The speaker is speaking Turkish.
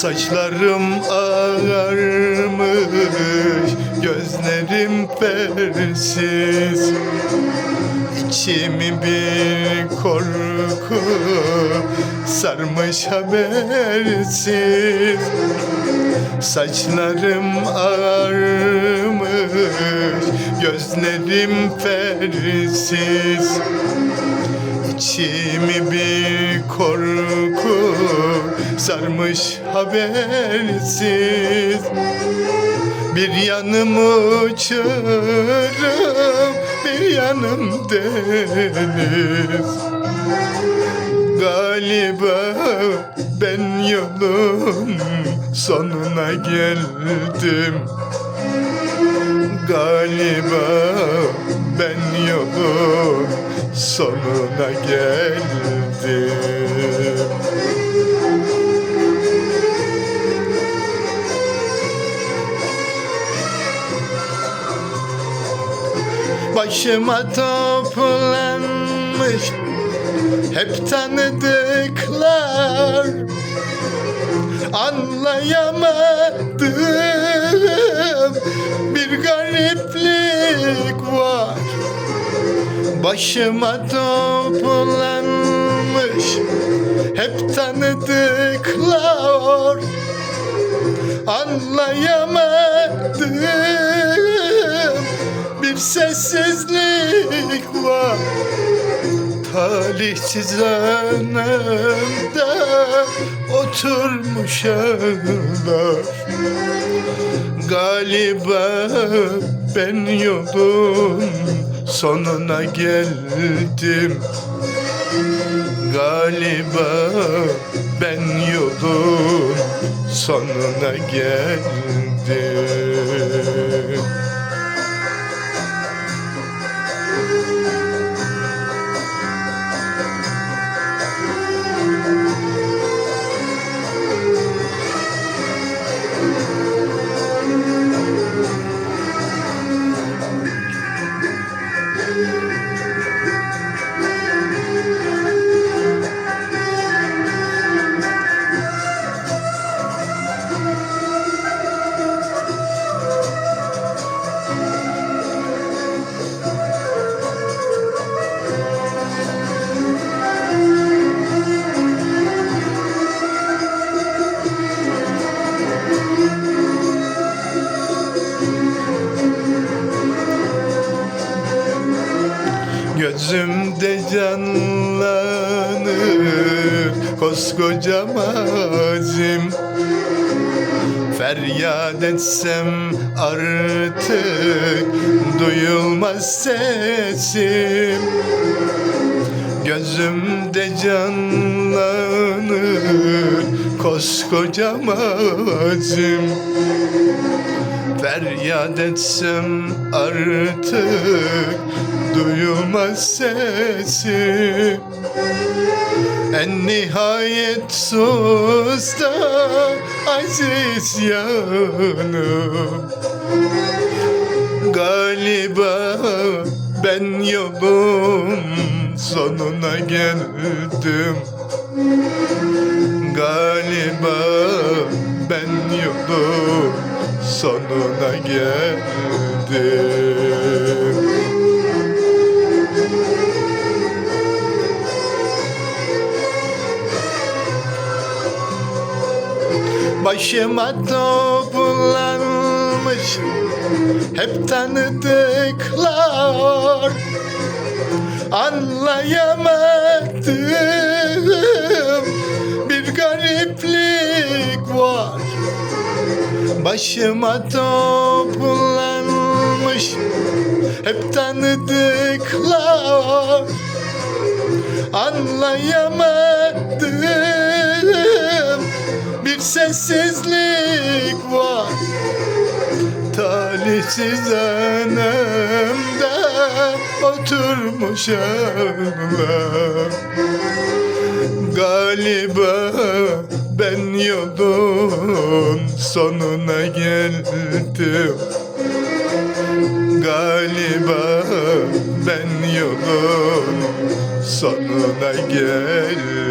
Saçlarım ağarmış Gözlerim persiz. İçimi bir korku Sarmış habersiz. Saçlarım ağarmış Gözlerim persiz İçimi bir korku sarmış habersiz. Bir yanım uçurum, bir yanım deniz. Galiba ben yolun sonuna geldim. Galiba ben yolun sonuna geldim. Başıma toplanmış hep tanıdıklar Anlayamadım bir gariplik var. Başıma toplanmış hep tanıdıklar. Anlayamadım bir sessizlik var Talihsiz anımda oturmuş ağlar Galiba ben yolun sonuna geldim. Galiba ben yolun sonuna geldim koskoca mazim Feryat etsem artık duyulmaz sesim. Gözümde canlanır koskoca mazim Feryat etsem artık duyulmaz sesim En nihayet sus da aziz yanım. Galiba ben yolun sonuna geldim. Galiba ben yolun sonuna geldim Başıma toplanmış hep tanıdıklar. Anlayamadım bir gariplik var. Başıma toplanmış hep tanıdıklar. Anlayamadım sessizlik var. Talihsiz anımda oturmuş ağlar Galiba ben yolun sonuna geldim. Galiba ben yolun sonuna geldim